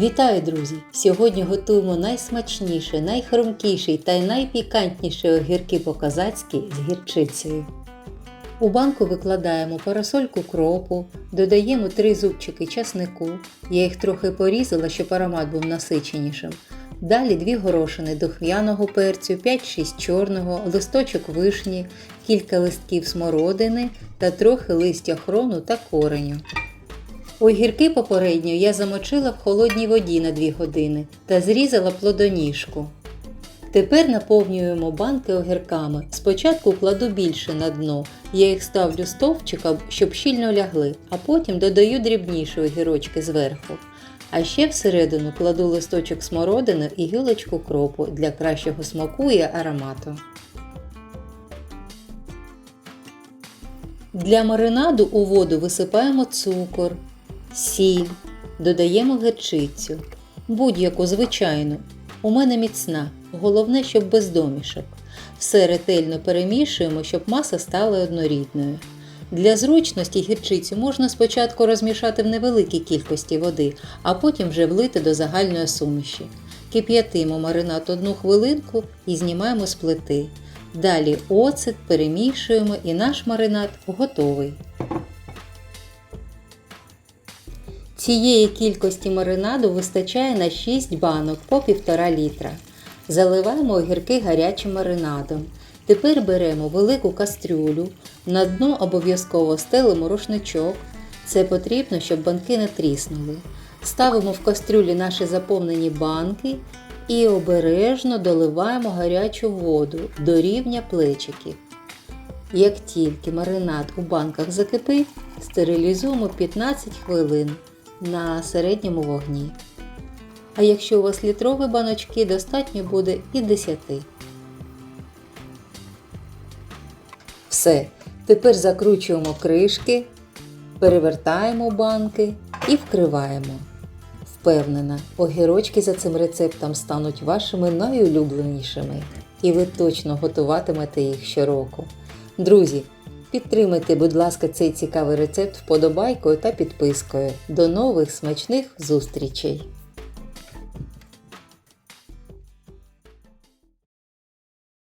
Вітаю, друзі! Сьогодні готуємо найсмачніший, найхрумкіший та найпікантніший огірки по-казацьки з гірчицею. У банку викладаємо парасольку кропу, додаємо 3 зубчики часнику. Я їх трохи порізала, щоб аромат був насиченішим. Далі 2 горошини духмяного перцю, 5-6 чорного, листочок вишні, кілька листків смородини та трохи листя хрону та кореню. Огірки попередньо я замочила в холодній воді на 2 години та зрізала плодоніжку. Тепер наповнюємо банки огірками. Спочатку кладу більше на дно, я їх ставлю стовпчиком, щоб щільно лягли, а потім додаю дрібніші огірочки зверху. А ще всередину кладу листочок смородини і гілочку кропу для кращого смаку і аромату. Для маринаду у воду висипаємо цукор, сіль, додаємо гірчицю, будь-яку звичайну. У мене міцна, головне, щоб без домішок. Все ретельно перемішуємо, щоб маса стала однорідною. Для зручності гірчицю можна спочатку розмішати в невеликій кількості води, а потім вже влити до загальної суміші. Кип'ятимо маринад одну хвилинку і знімаємо з плити. Далі оцет перемішуємо і наш маринад готовий. Цієї кількості маринаду вистачає на 6 банок по 1,5 літра. Заливаємо огірки гарячим маринадом. Тепер беремо велику кастрюлю, на дно обов'язково стелимо рушничок. Це потрібно, щоб банки не тріснули. Ставимо в кастрюлі наші заповнені банки і обережно доливаємо гарячу воду до рівня плечиків. Як тільки маринад у банках закипить, стерилізуємо 15 хвилин на середньому вогні. А якщо у вас літрові баночки, достатньо буде і 10. Все. Тепер закручуємо кришки, перевертаємо банки і вкриваємо. Впевнена, огірочки за цим рецептом стануть вашими найулюбленішими, і ви точно готуватимете їх щороку. Друзі, підтримайте, будь ласка, цей цікавий рецепт вподобайкою та підпискою. До нових смачних зустрічей!